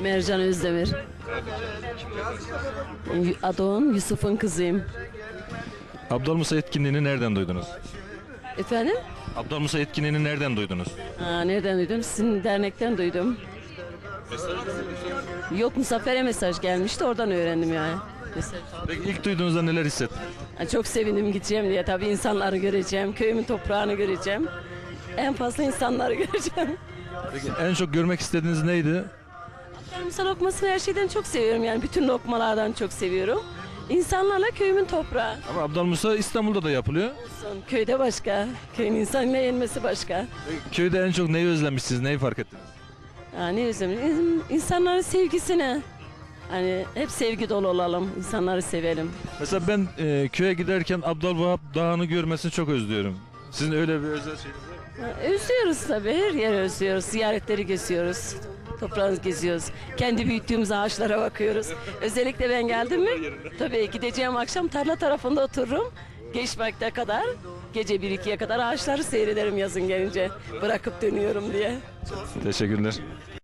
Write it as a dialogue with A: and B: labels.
A: Mercan Özdemir. Adoğan Yusuf'un kızıyım.
B: Abdülmusa etkinliğini nereden duydunuz?
A: Efendim?
B: Abdülmusa etkinliğini nereden duydunuz?
A: Ha, nereden duydum? Sizin dernekten duydum. Yok Muzaffer'e mesaj gelmişti oradan öğrendim yani. Mesaj.
B: Peki ilk duyduğunuzda neler hissettiniz?
A: Çok sevindim gideceğim diye tabii insanları göreceğim, köyümün toprağını göreceğim. En fazla insanları göreceğim.
B: Peki en çok görmek istediğiniz neydi?
A: Sarımsak lokmasını her şeyden çok seviyorum yani bütün lokmalardan çok seviyorum. İnsanlarla köyümün toprağı.
B: Ama Abdülmusa İstanbul'da da yapılıyor.
A: Olsun, Köyde başka, köyün insanıyla yenmesi başka.
B: Köyde en çok neyi özlemişsiniz, neyi fark ettiniz?
A: Yani özledim. İnsanların sevgisine. Hani hep sevgi dolu olalım, insanları sevelim.
B: Mesela ben e, köye giderken Abdülvahap Dağı'nı görmesini çok özlüyorum. Sizin öyle bir özel şeyiniz var mı?
A: Özlüyoruz tabii, her yeri özlüyoruz. Ziyaretleri geziyoruz. Toprağımızı geziyoruz. Kendi büyüttüğümüz ağaçlara bakıyoruz. Özellikle ben geldim mi? Tabii gideceğim akşam tarla tarafında otururum. Geç vakte kadar, gece 1-2'ye kadar ağaçları seyrederim yazın gelince. Bırakıp dönüyorum diye.
B: Teşekkürler.